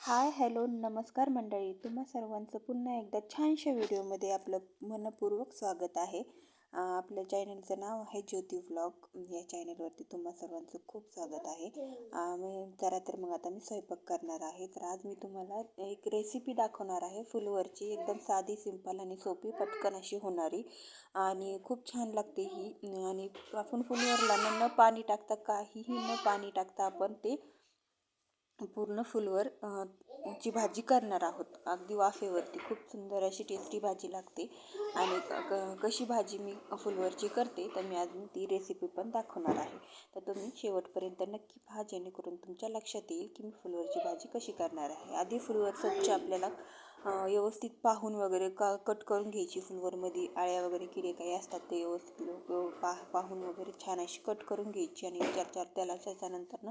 Hi hello नमस्कार मंडळी. तुम्हा सर्वांचं पुन्हा एकदा छानशा व्हिडिओमध्ये आपलं मनपूर्वक स्वागत आहे. आपल्या चॅनलचं नाव आहे ज्योती व्लॉग. या चॅनलवरती तुम्हा सर्वांचं खूप स्वागत आहे. मी जरा तर मग आता मी स्वयंपाक करणार आहे. तर आज मी तुम्हाला एक रेसिपी दाखवणार आहे. फुलवरची एकदम साधी सिंपल आणि सोपी पटकन अशी होणारी. आणि खूप छान लागते ही. आणि आपण फुलवरला न पाणी टाकता काहीही न पाणी टाकता आपण ते पूर्ण फुलवर ची भाजी करणार आहोत. अगदी वाफेवरती. खूप सुंदर अशी टेस्टी भाजी लागते. आणि क- कशी भाजी मी फुलवरची करते तर मी आज ती रेसिपी पण दाखवणार आहे. तर तुम्ही शेवटपर्यंत नक्की पहा जेणेकरून तुमच्या लक्षात येईल की मी फुलवरची भाजी कशी करणार आहे. आधी फुलवर स्वच्छ आपल्याला व्यवस्थित पाहून वगैरे का कट करून घ्यायची. फुलवरमध्ये आळ्या वगैरे किडे काही असतात ते व्यवस्थित लोक पाहून वगैरे छान अशी कट करून घ्यायची. आणि चार चार त्याला त्याच्यानंतर ना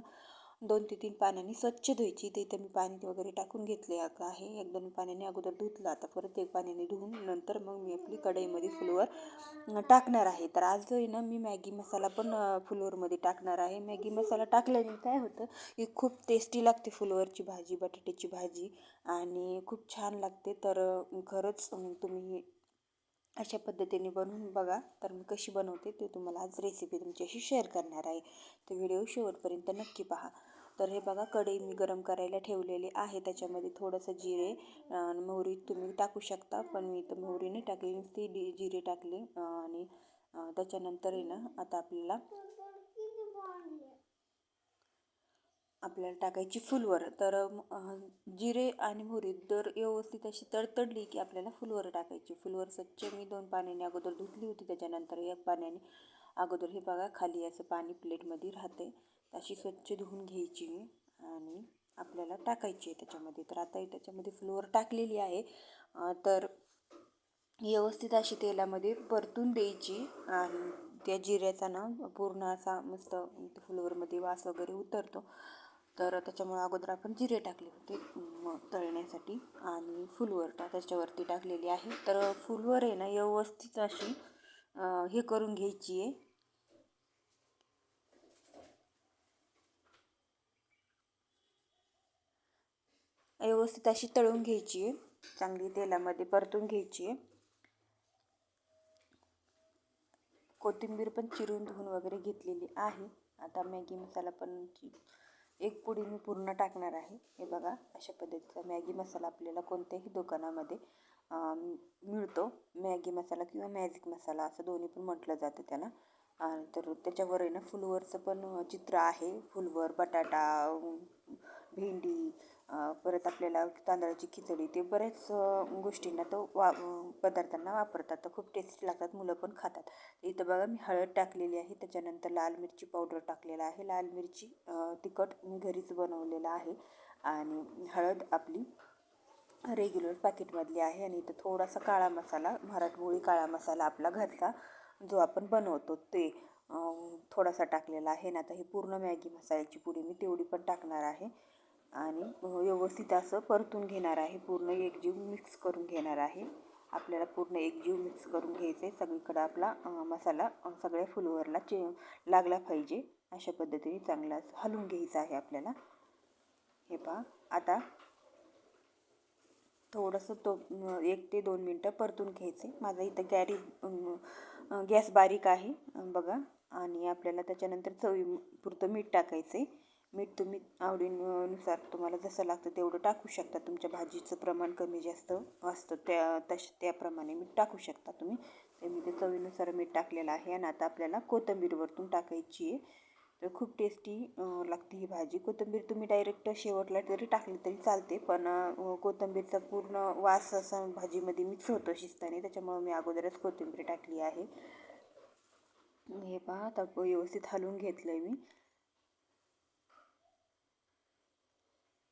दोन ते तीन पाण्याने स्वच्छ धुवायची. ते इथं मी पाणी वगैरे टाकून घेतले आहे. एक दोन पाण्याने अगोदर धुतलं आता परत एक पाण्याने धुवून नंतर मग मी आपली कढईमध्ये फुलवर टाकणार आहे. तर आज आहे ना मी मॅगी मसाला पण फुलवरमध्ये टाकणार आहे. मॅगी मसाला टाकल्याने काय होतं की खूप टेस्टी लागते फुलवरची भाजी बटाट्याची भाजी आणि खूप छान लागते. तर खरंच तुम्ही अशा पद्धतीने बनवून बघा. तर मी कशी बनवते ते तुम्हाला आज रेसिपी तुमच्याशी शेअर करणार आहे. तर व्हिडिओ शेवटपर्यंत नक्की पहा. तर हे बघा कढई मी गरम करायला ठेवलेली आहे. त्याच्यामध्ये थोडंसं जिरे मोहरी तुम्ही टाकू शकता पण मी तर मोहरी नाही टाकली ती जिरे टाकले. आणि त्याच्यानंतर आहे ना आता आपल्याला आपल्याला टाकायची फुलवर. तर जिरे आणि मोहरी दर व्यवस्थित अशी तडतडली की आपल्याला फुलवर टाकायची. फुलवर स्वच्छ मी दोन पाण्याने अगोदर धुतली होती त्याच्यानंतर एक पाण्याने अगोदर हे बघा खाली असं पाणी प्लेटमध्ये राहते. अशी स्वच्छ धुवून घ्यायची आणि आपल्याला टाकायची आहे त्याच्यामध्ये. तर आता त्याच्यामध्ये फ्लोअर टाकलेली आहे. तर व्यवस्थित अशी तेलामध्ये परतून द्यायची आणि त्या जिऱ्याचा ना पूर्ण असा मस्त फ्लोअरमध्ये वास वगैरे उतरतो. तर त्याच्यामुळे अगोदर आपण जिरे टाकले होते तळण्यासाठी आणि फुलवर टा त्याच्यावरती टाकलेली आहे. तर फुलवर आहे ना व्यवस्थित अशी हे करून घ्यायची आहे. व्यवस्थित अशी तळून घ्यायची आहे चांगली तेलामध्ये परतून घ्यायची. आहे कोथिंबीर पण चिरून धुवून वगैरे घेतलेली आहे. आता मॅगी मसाला पण एक पुडी मी पूर्ण टाकणार आहे. हे बघा अशा पद्धतीचा मॅगी मसाला आपल्याला कोणत्याही दुकानामध्ये मिळतो. मॅगी मसाला किंवा मॅजिक मसाला असं दोन्ही पण म्हटलं जातं त्याला. तर त्याच्यावर आहे ना फुलवरचं पण चित्र आहे. फुलवर बटाटा भेंडी परत आपल्याला तांदळाची खिचडी ते बरेच गोष्टींना तो वा पदार्थांना वापरतात. तर खूप टेस्टी लागतात. मुलं पण खातात. इथं बघा मी हळद टाकलेली आहे. त्याच्यानंतर लाल मिरची पावडर टाकलेला आहे. लाल मिरची तिखट मी घरीच बनवलेलं आहे. आणि हळद आपली रेग्युलर पॅकेटमधली आहे. आणि इथं थोडासा काळा मसाला मराठमोळी काळा मसाला आपला घरचा जो आपण बनवतो. ते थोडासा टाकलेला आहे. ना आता ही पूर्ण मॅगी मसाल्याची पुडी मी तेवढी पण टाकणार आहे. आणि व्यवस्थित असं परतून घेणार आहे. पूर्ण एकजीव मिक्स करून घेणार आहे. आपल्याला पूर्ण एकजीव मिक्स करून घ्यायचं आहे. सगळीकडं आपला मसाला सगळ्या फुलवरला चे लागला पाहिजे. अशा पद्धतीने चांगला हलवून घ्यायचा आहे आपल्याला. हे पहा. आता थोडंसं तो एक ते दोन मिनटं परतून घ्यायचे. माझा इथं गॅरी गॅस बारीक आहे बघा. आणि आपल्याला त्याच्यानंतर चवी पुरतं मीठ टाकायचं आहे मीठ तुम्ही आवडीनुसार तुम्हाला जसं लागतं तेवढं टाकू शकता. तुमच्या भाजीचं प्रमाण कमी जास्त असतं त्या तश त्याप्रमाणे मीठ टाकू शकता तुम्ही. ते मी ते चवीनुसार मीठ टाकलेलं आहे आणि आता आपल्याला कोथिंबीर वरतून टाकायची आहे. तर खूप टेस्टी लागते ही भाजी. कोथिंबीर तुम्ही डायरेक्ट शेवटला तरी टाकली तरी चालते पण कोथिंबीरचा पूर्ण वास असा भाजीमध्ये मिक्स होतो शिजताने. त्याच्यामुळं मी अगोदरच कोथिंबीर टाकली आहे. हे पहा आता व्यवस्थित हलवून घेतलं आहे मी.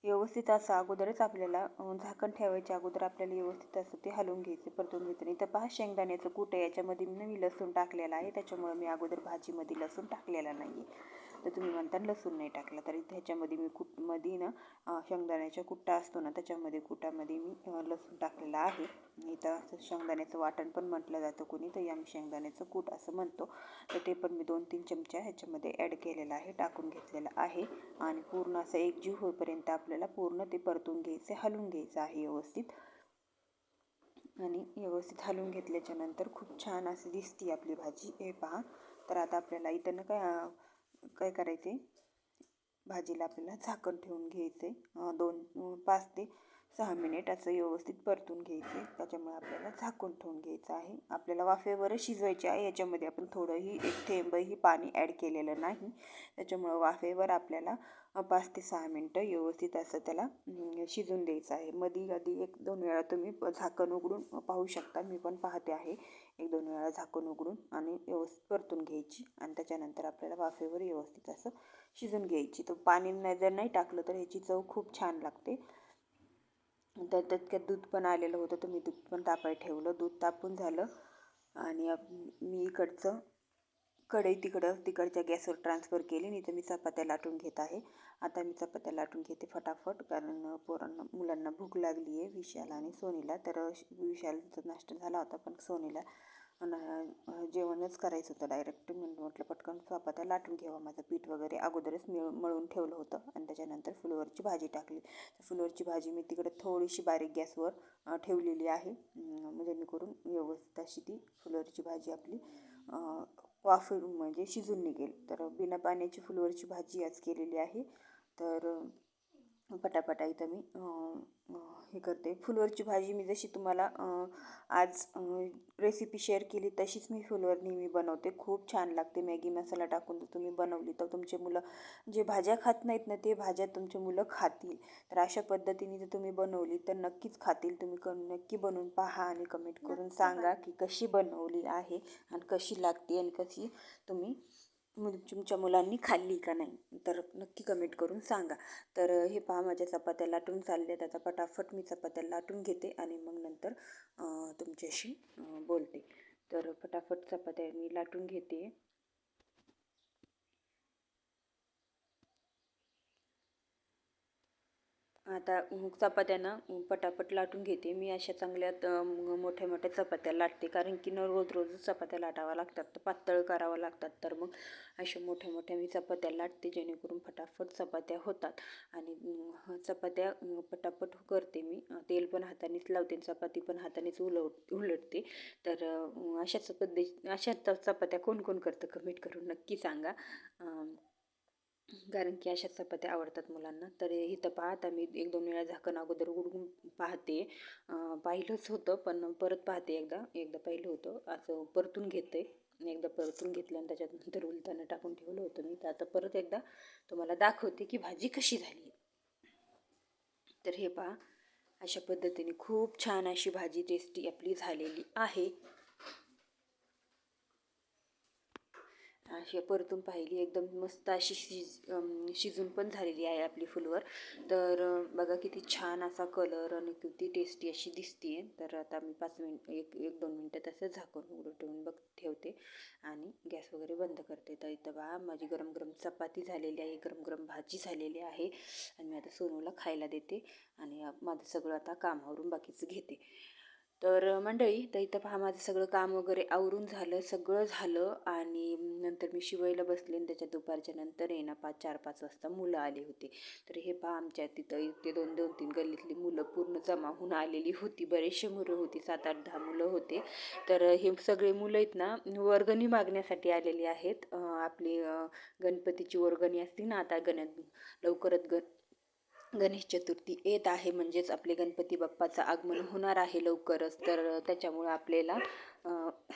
व्यवस्थित असं अगोदरच आपल्याला झाकण ठेवायच्या अगोदर आपल्याला व्यवस्थित असं ते हलवून घ्यायचं परतून घ्यायचं नाही तर पहा शेंगदाण्याचं कुटं याच्यामध्ये मी लसूण टाकलेलं आहे. त्याच्यामुळं मी अगोदर भाजीमध्ये लसूण टाकलेला नाही आहे तर तुम्ही म्हणता लसूण नाही टाकला तर ह्याच्यामध्ये मी कुटमध्ये ना शेंगदाण्याचा कुट्टा असतो ना त्याच्यामध्ये कुटामध्ये मी लसूण टाकलेला आहे. इथं असं शेंगदाण्याचं वाटण पण म्हटलं जातं कोणी तर आम्ही शेंगदाण्याचं कूट असं म्हणतो. तर ते पण मी दोन तीन चमचा ह्याच्यामध्ये ॲड केलेलं आहे टाकून घेतलेलं आहे. आणि पूर्ण असं एकजीव होईपर्यंत आपल्याला पूर्ण ते परतून घ्यायचे हलवून घ्यायचं आहे व्यवस्थित. आणि व्यवस्थित हलवून घेतल्याच्यानंतर खूप छान असं दिसते आपली भाजी. हे पहा. तर आता आपल्याला इथं ना काय काय करायचे? भाजीला आपल्याला झाकण ठेवून घ्यायचे. दोन पाच ते सहा मिनिट असं व्यवस्थित परतून घ्यायचे. त्याच्यामुळे आपल्याला झाकून ठेवून घ्यायचं आहे. आपल्याला वाफेवरच शिजवायचे आहे. याच्यामध्ये आपण थोडंही एक थेंबही पाणी ॲड केलेलं नाही. त्याच्यामुळं वाफेवर आपल्याला पाच ते सहा मिनटं व्यवस्थित असं त्याला शिजून द्यायचं आहे. मधी आधी एक दोन वेळा तुम्ही झाकण उघडून पाहू शकता. मी पण पाहते आहे. एक दोन वेळा झाकण उघडून आणि व्यवस्थित परतून घ्यायची आणि त्याच्यानंतर आपल्याला वाफेवर व्यवस्थित असं शिजून घ्यायची. तर पाणी जर नाही टाकलं तर ह्याची चव खूप छान लागते. तर त्यात दूध पण आलेलं होतं तर मी दूध पण तापायला ठेवलं. दूध तापून झालं आणि मी इकडचं कढई तिकडं तिकडच्या गॅसवर ट्रान्सफर केली. नाही तर मी चपात्या लाटून घेत आहे. आता मी चपात्या लाटून घेते फटाफट कारण पोरांना मुलांना भूक लागली आहे विशाल आणि सोनीला. तर विशालचा नाश्ता झाला होता पण सोनीला जेवणच करायचं होतं डायरेक्ट म्हणून म्हटलं पटकन चपात्या लाटून घ्यावा. माझं पीठ वगैरे अगोदरच मिळ मळून ठेवलं होतं आणि त्याच्यानंतर फुलवरची भाजी टाकली. फुलवरची भाजी मी तिकडे थोडीशी बारीक गॅसवर ठेवलेली आहे. जेणेकरून व्यवस्थित अशी ती फुलवरची भाजी आपली वाफ म्हणजे शिजून निघेल. तर बिना पाण्याची फुलवरची भाजी आज केलेली आहे. तर पटापटा इथं मी हे करते. फुलवरची भाजी मी जशी तुम्हाला आज रेसिपी शेअर केली तशीच मी फुलवर नेहमी बनवते. खूप छान लागते. मॅगी मसाला टाकून जर तुम्ही बनवली तर तुमचे मुलं जे भाज्या खात नाहीत ना ते भाज्या तुमचे मुलं खातील. तर अशा पद्धतीने जर तुम्ही बनवली तर नक्कीच खातील. तुम्ही क नक्की बनवून पहा आणि कमेंट करून सांगा की कशी बनवली आहे आणि कशी लागते आणि कशी तुम्ही तुमच्या मुलांनी खाल्ली का नाही? तर नक्की कमेंट करून सांगा. तर हे पहा माझ्या चपात्या लाटून चालले त्याचा पटाफट मी चपात्या लाटून घेते आणि मग नंतर तुमच्याशी बोलते. तर फटाफट चपात्या मी लाटून घेते. आता चपात्यानं पटापट लाटून घेते. मी अशा चांगल्यात मोठ्या मोठ्या चपात्या लाटते. कारण की न रोज रोज चपात्या लाटाव्या लागतात. तर पातळ करावं लागतात. तर मग अशा मोठ्या मोठ्या मी चपात्या लाटते. जेणेकरून फटाफट चपात्या होतात. आणि चपात्या पटापट करते मी. तेल पण हातानेच लावते चपाती पण हातानेच उलट उलटते. तर अशाच पद्धती अशा चपात्या कोण कोण करतं? कमेंट करून नक्की सांगा. कारण की अशा चपात्या आवडतात मुलांना. तर इथं पाहत मी एक दोन वेळा झाकण अगोदर उडवून पाहते. पाहिलंच होतं पण परत पाहते एकदा. एकदा पाहिलं होतं. असं परतून घेते. एकदा परतून घेतलं आणि त्याच्यानंतर उलताना टाकून ठेवलं होतं मी. तर आता परत एकदा तुम्हाला दाखवते की भाजी कशी झाली. तर हे पहा अशा पद्धतीने खूप छान अशी भाजी टेस्टी आपली झालेली आहे. अशी परतून पाहिली. एकदम मस्त अशी शिज शिजून पण झालेली आहे आपली फुलवर. तर बघा किती छान असा कलर आणि किती टेस्टी अशी दिसते आहे तर आता मी पाच मिनिट एक एक दोन मिनटं तसं झाकून उघडं ठेवून बघ ठेवते. आणि गॅस वगैरे बंद करते. तर इथं बा माझी गरम गरम चपाती झालेली आहे. गरम गरम भाजी झालेली आहे. आणि मी आता सोनूला खायला देते. आणि माझं सगळं आता कामावरून बाकीचं घेते. तर मंडळी तर इथं पहा माझं सगळं काम वगैरे आवरून झालं सगळं झालं आणि नंतर मी शिवायला बसले आणि त्याच्या दुपारच्या नंतर ये ना पाच चार पाच वाजता मुलं आली होती. तर हे पहा आमच्या तिथं इथे दोन दोन तीन गल्लीतली मुलं पूर्ण जमा होऊन आलेली होती बरेचसे मुलं होती सात आठ दहा मुलं होते. तर हे सगळे मुलं आहेत ना वर्गणी मागण्यासाठी आलेली आहेत. आपली गणपतीची वर्गणी असते ना आता गण लवकरच गण गणेश चतुर्थी येत आहे. म्हणजेच आपले गणपती बाप्पाचं आगमन होणार आहे लवकरच. तर त्याच्यामुळं आपल्याला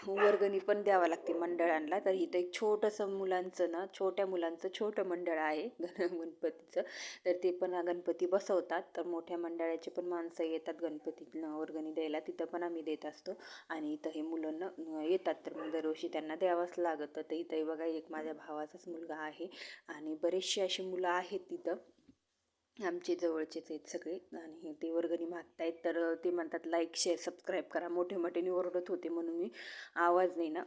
वर्गणी पण द्यावं लागते मंडळांना. तर इथं एक छोटंसं मुलांचं ना छोट्या मुलांचं छोटं मंडळ आहे गण गणपतीचं. तर ते पण गणपती बसवतात. तर मोठ्या मंडळाचे पण माणसं येतात गणपती वर्गणी द्यायला. तिथं पण आम्ही देत असतो. आणि इथं हे मुलं येतात. तर मग दरवर्षी त्यांना द्यावंच लागतं. तर इथंही बघा एक माझ्या भावाचाच मुलगा आहे. आणि बरेचसे अशी मुलं आहेत तिथं. आमचे जवळचेच आहेत सगळे आणि ते वर्गणी मागतायत. तर ते म्हणतात लाईक शेअर सबस्क्राईब करा. मोठे मोठे ओरडत होते म्हणून मी आवाज नाही ना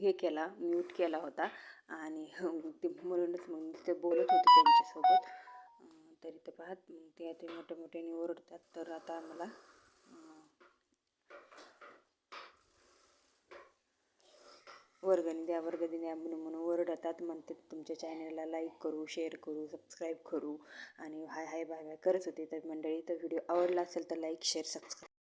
हे केला म्यूट केला होता. आणि ते म्हणूनच मग ते बोलत होते त्यांच्यासोबत. तरी तर पाहत मग ते ते मोठ्या मोठ्याने ओरडतात तर आता मला वर्गणी द्या वर्गणी द्या म्हणून म्हणून ओरडतात म्हणते तुमच्या चॅनलला लाईक करू शेअर करू सबस्क्राईब करू आणि हाय हाय बाय बाय करत होते. तर मंडळी तर व्हिडिओ आवडला असेल तर लाईक शेअर सबस्क्राईब